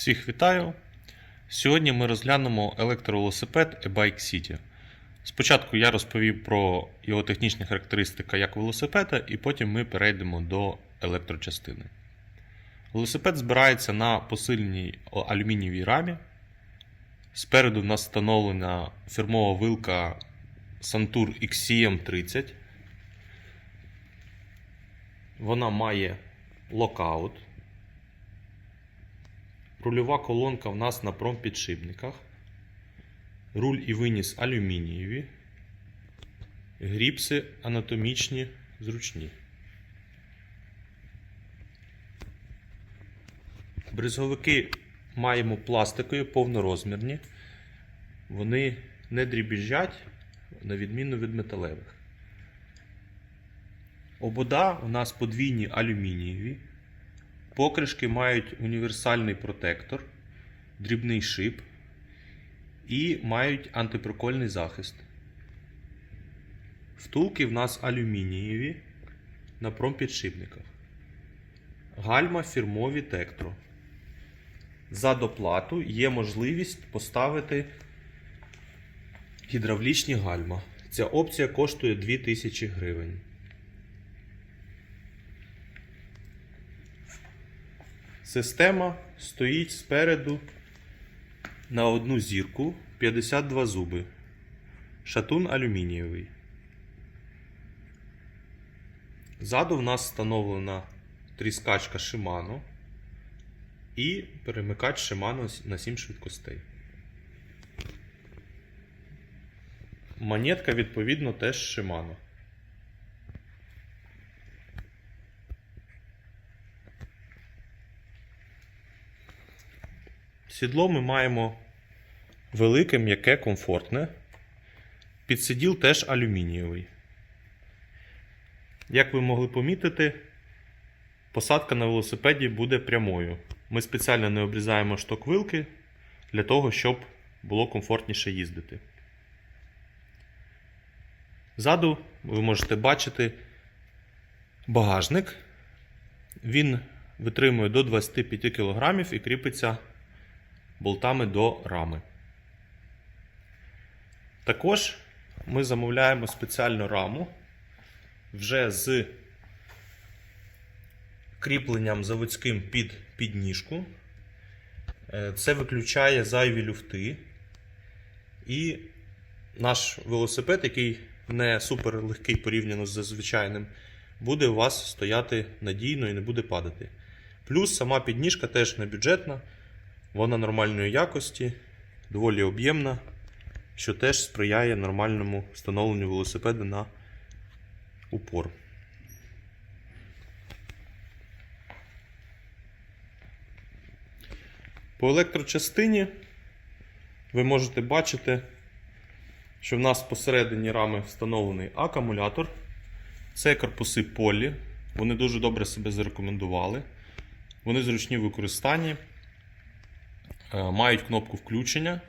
Всіх вітаю! Сьогодні ми розглянемо електровелосипед e-Bike City. Спочатку я розповім про його технічні характеристики як велосипеда, і потім ми перейдемо до електрочастини. Велосипед збирається на посиленій алюмінієвій рамі. Спереду в нас встановлена фірмова вилка Santur XCM30. Вона має локаут. Рульова колонка в нас на промпідшипниках. Руль і виніс алюмінієві. Гріпси анатомічні, зручні. Бризговики маємо пластикові, повнорозмірні. Вони не дрібіжать, на відміну від металевих. Обода у нас подвійні алюмінієві. Покришки мають універсальний протектор, дрібний шип і мають антипрокольний захист. Втулки в нас алюмінієві на промпідшипниках. Гальма фірмові Tektro. За доплату є можливість поставити гідравлічні гальма. Ця опція коштує 2000 гривень. Система стоїть спереду на одну зірку 52 зуби. Шатун алюмінієвий. Ззаду в нас встановлена тріскачка Shimano і перемикач Shimano на 7 швидкостей. Монетка, відповідно, теж Shimano. Сідло ми маємо велике, м'яке, комфортне. Підсиділ теж алюмінієвий. Як ви могли помітити, посадка на велосипеді буде прямою. Ми спеціально не обрізаємо шток вилки для того, щоб було комфортніше їздити. Ззаду ви можете бачити багажник. Він витримує до 25 кг і кріпиться болтами до рами. Також ми замовляємо спеціальну раму вже з кріпленням заводським під підніжку. Е, Це виключає зайві люфти. І наш велосипед, який не супер легкий порівняно з звичайним, буде у вас стояти надійно і не буде падати. Плюс сама підніжка теж не бюджетна. Вона нормальної якості, доволі об'ємна, що теж сприяє нормальному встановленню велосипеда на упор. По електрочастині ви можете бачити, що в нас посередині рами встановлений акумулятор. Це корпуси полі. Вони дуже добре себе зарекомендували. Вони зручні в використанні. Е, мають кнопку включення,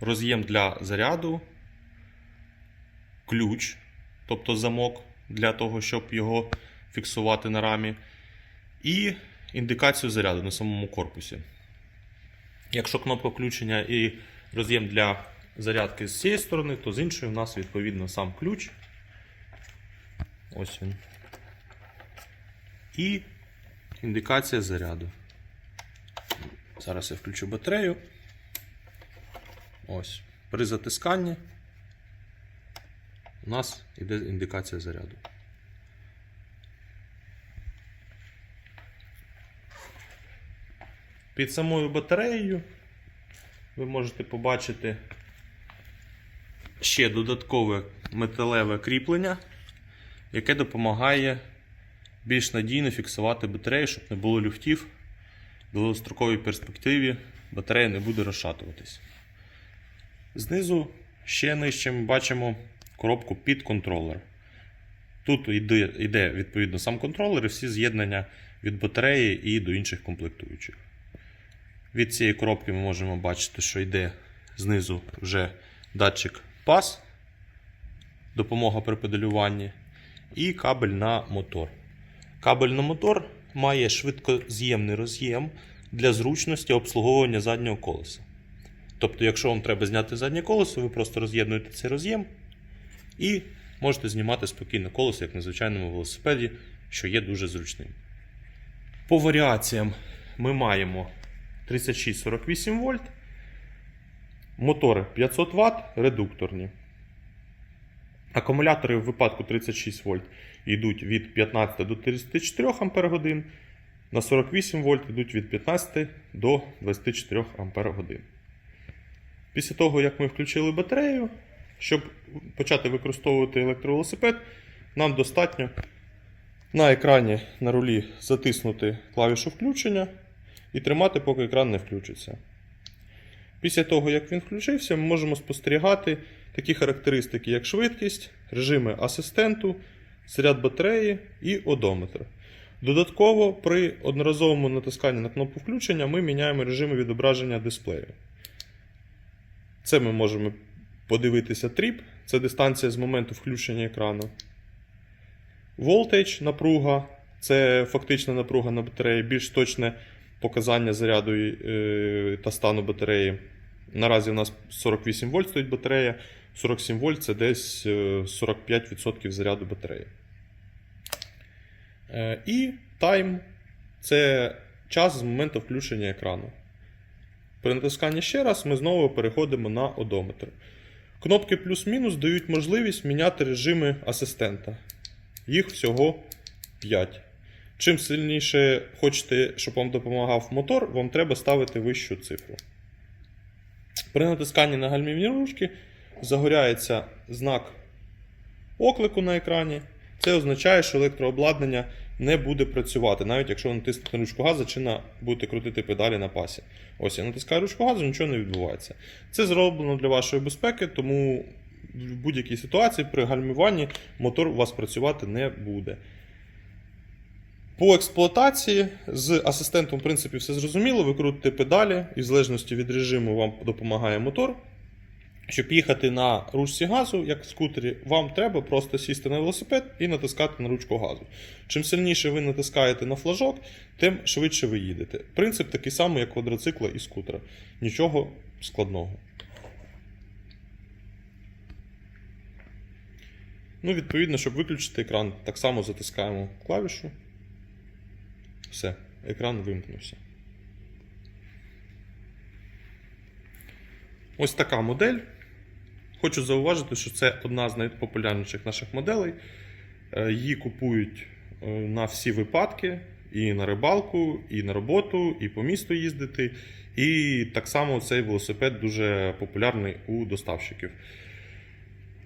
роз'єм для заряду, ключ, тобто замок для того, щоб його фіксувати на рамі, і індикацію заряду на самому корпусі. Якщо кнопка включення і роз'єм для зарядки з цієї сторони, то з іншої у нас відповідно сам ключ. Ось він. І індикація заряду. Зараз я включу батарею. Ось. При затисканні у нас йде індикація заряду. Під самою батареєю ви можете побачити ще додаткове металеве кріплення, яке допомагає більш надійно фіксувати батарею, щоб не було люфтів довгостроковій перспективі батарея не буде розшатуватись. Знизу ще нижче ми бачимо коробку під контролер. Тут йде, йде відповідно сам контролер і всі з'єднання від батареї і до інших комплектуючих. Від цієї коробки ми можемо бачити, що йде знизу вже датчик PAS, допомога при педалюванні, і кабель на мотор. Кабель на мотор має швидкоз'ємний роз'єм для зручності обслуговування заднього колеса. Тобто, якщо вам треба зняти заднє колесо, ви просто роз'єднуєте цей роз'єм і можете знімати спокійно колесо, як на звичайному велосипеді, що є дуже зручним. По варіаціям ми маємо 36-48 вольт, мотори 500 Вт, редукторні. Акумулятори в випадку 36 вольт йдуть від 15 до 34 Ах, на 48 вольт йдуть від 15 до 24 Ах. Після того, як ми включили батарею, щоб почати використовувати електровелосипед, нам достатньо на екрані на рулі затиснути клавішу включення і тримати, поки екран не включиться. Після того, як він включився, ми можемо спостерігати такі характеристики, як швидкість, режими асистенту, заряд батареї і одометр. Додатково при одноразовому натисканні на кнопку включення ми міняємо режими відображення дисплею. Це ми можемо подивитися тріп, це дистанція з моменту включення екрану. Voltage напруга це фактична напруга на батареї, більш точне показання заряду е, та стану батареї. Наразі у нас 48 вольт стоїть батарея, 47 вольт це десь е, 45% заряду батареї. Е, І тайм це час з моменту включення екрану. При натисканні ще раз ми знову переходимо на одометр. Кнопки плюс-мінус дають можливість міняти режими асистента. Їх всього 5. Чим сильніше хочете, щоб вам допомагав мотор, вам треба ставити вищу цифру. При натисканні на гальмівні ручки загоряється знак оклику на екрані. Це означає, що електрообладнання не буде працювати, навіть якщо ви натиснете ручку газу чи на, будете крутити педалі на пасі. Ось я натискаю ручку газу, нічого не відбувається. Це зроблено для вашої безпеки, тому в будь-якій ситуації при гальмуванні мотор у вас працювати не буде. По експлуатації з асистентом, в принципі, все зрозуміло. Ви крутите педалі, і в залежності від режиму вам допомагає мотор. Щоб їхати на ручці газу, як в скутері, вам треба просто сісти на велосипед і натискати на ручку газу. Чим сильніше ви натискаєте на флажок, тим швидше ви їдете. Принцип такий самий, як квадроцикла і скутера. Нічого складного. Ну, відповідно, щоб виключити екран, так само затискаємо клавішу. Все, екран вимкнувся. Ось така модель. Хочу зауважити, що це одна з найпопулярніших наших моделей. Е, Її купують е, на всі випадки: і на рибалку, і на роботу, і по місту їздити. І так само цей велосипед дуже популярний у доставщиків.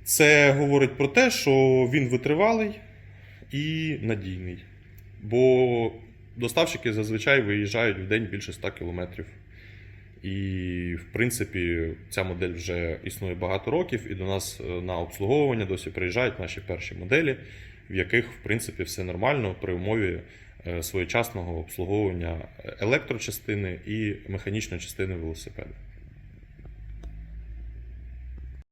Це говорить про те, що він витривалий і надійний. Бо доставщики зазвичай виїжджають в день більше 100 кілометрів. І, в принципі, ця модель вже існує багато років, і до нас е, на обслуговування досі приїжджають наші перші моделі, в яких, в принципі, все нормально при умові е, своєчасного обслуговування електрочастини і механічної частини велосипеда.